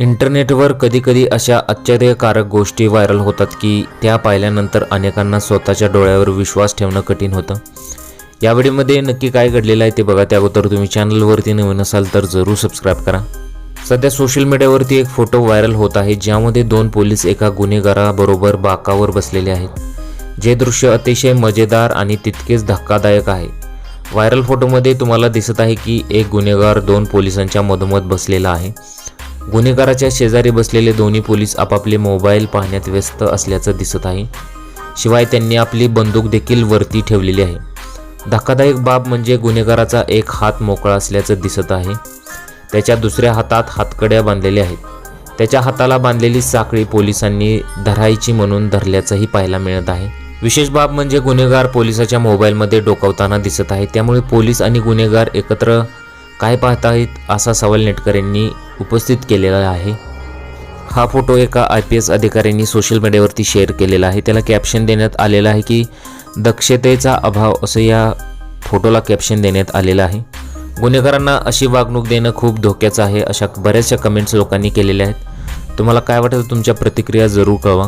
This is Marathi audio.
इंटरनेटवर कधीकधी अशा आश्चर्यकारक गोष्टी व्हायरल होतात की त्या पाहिल्यानंतर अनेकांना स्वतःच्या डोळ्यावर विश्वास ठेवणं कठीण होतं. या व्हिडिओमध्ये नक्की काय घडलेलं आहे ते बघा. त्या अगोदर तुम्ही चॅनलवरती नवीन असाल तर जरूर सबस्क्राईब करा. सध्या सोशल मीडियावरती एक फोटो व्हायरल होत आहे. ज्यामध्ये दोन पोलीस एका गुन्हेगाराबरोबर बाकावर बसलेले आहेत. जे दृश्य अतिशय मजेदार आणि तितकेच धक्कादायक आहे. व्हायरल फोटोमध्ये तुम्हाला दिसत आहे की एक गुन्हेगार दोन पोलिसांच्या मधोमध बसलेला आहे. गुन्हेगाराच्या शेजारी बसलेले दोन्ही पोलीस आपापले मोबाईल पाहण्यात व्यस्त असल्याचं दिसत आहे. शिवाय त्यांनी आपली बंदूक देखील वरती ठेवलेली आहे. धक्कादायक बाब म्हणजे गुन्हेगाराचा एक हात मोकळा असल्याचं दिसत आहे. त्याच्या दुसऱ्या हातात हातकड्या बांधलेल्या आहेत. त्याच्या हाताला बांधलेली साखळी पोलिसांनी धरायची म्हणून धरल्याचंही पाहायला मिळत आहे. विशेष बाब म्हणजे गुन्हेगार पोलिसाच्या मोबाईलमध्ये डोकावताना दिसत आहे. त्यामुळे पोलीस आणि गुन्हेगार एकत्र काय पाहत आहेत असा सवाल नेटकऱ्यांनी उपस्थित केलेला आहे. हा फोटो एका आय पी एस अधिकाऱ्यांनी सोशल मीडियावरती शेअर केलेला आहे. त्याला कॅप्शन देण्यात आलेलं आहे की दक्षतेचा अभाव असं या फोटोला कॅप्शन देण्यात आलेलं आहे. गुन्हेगारांना अशी वागणूक देणं खूप धोक्याचं आहे अशा बऱ्याचशा कमेंट्स लोकांनी केलेल्या आहेत. तुम्हाला काय वाटतं? तुमच्या प्रतिक्रिया जरूर कळवा.